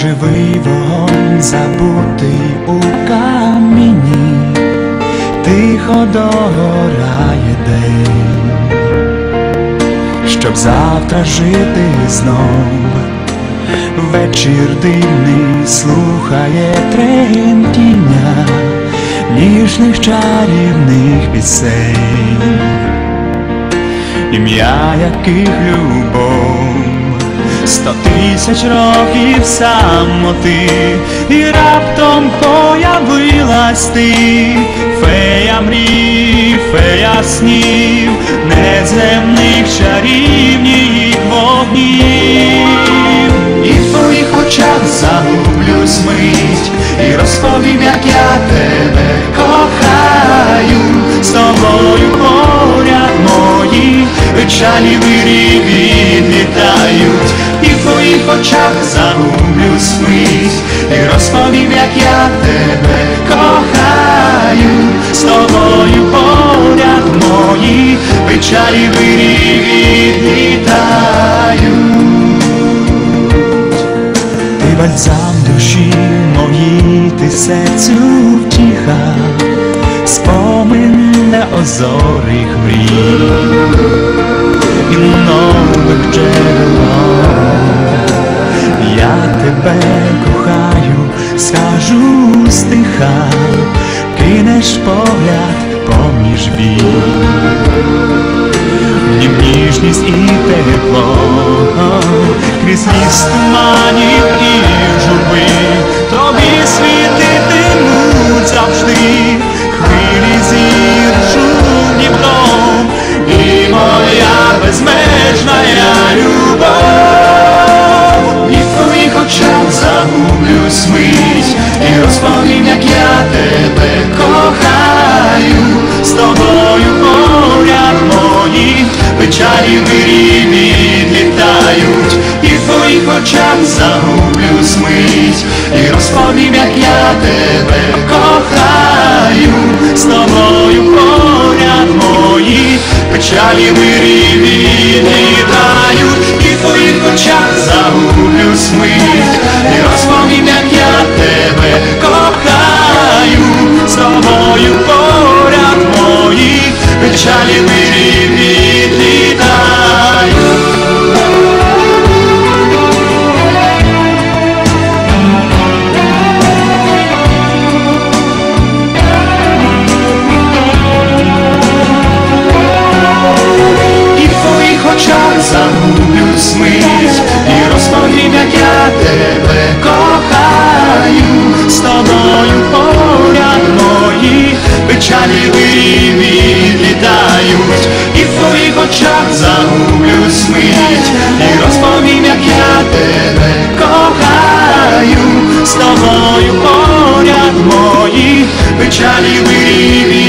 живий вогонь забутий у каміні, тихо догорає день, щоб завтра жити знов. Вечір дивний слухає тремтіння ніжних чарівних пісень, ім'я яких любов, сто тисяч років самоти, і раптом появилась ти, фея мрій, фея снів, неземних чарівніх вогнів. І в твоїх очах загублюсь мить, і розповім, як я тебе кохаю, з тобою поряд мої печалі вирі відлітають, і в твоїх очах загублюсь мить, і розповім, як я тебе кохаю, з тобою поряд мої печалі вирі. Ти бальзам душі моїй, ти серцю втіха, спомин неозорих мрій скажу стиха, кинеш погляд поміж вій ніжність і тепло, крізь ліс туманів і журби, тобі світитимуть завжди, хвилі зір Дніпром, і моя безмежна любов, і в твоїх очах загублюсь мить, печалі вирі відлітають, і в твоїх очах загублю смить, і розповім, як я тебе кохаю, з тобою поряд мої печалі вирі відлітають, і в твоїх очах загублю мить, вирі відлітають, і в твоїх очах загублю смить, і розповім, як я тебе кохаю, з тобою поряд мої печалі вирі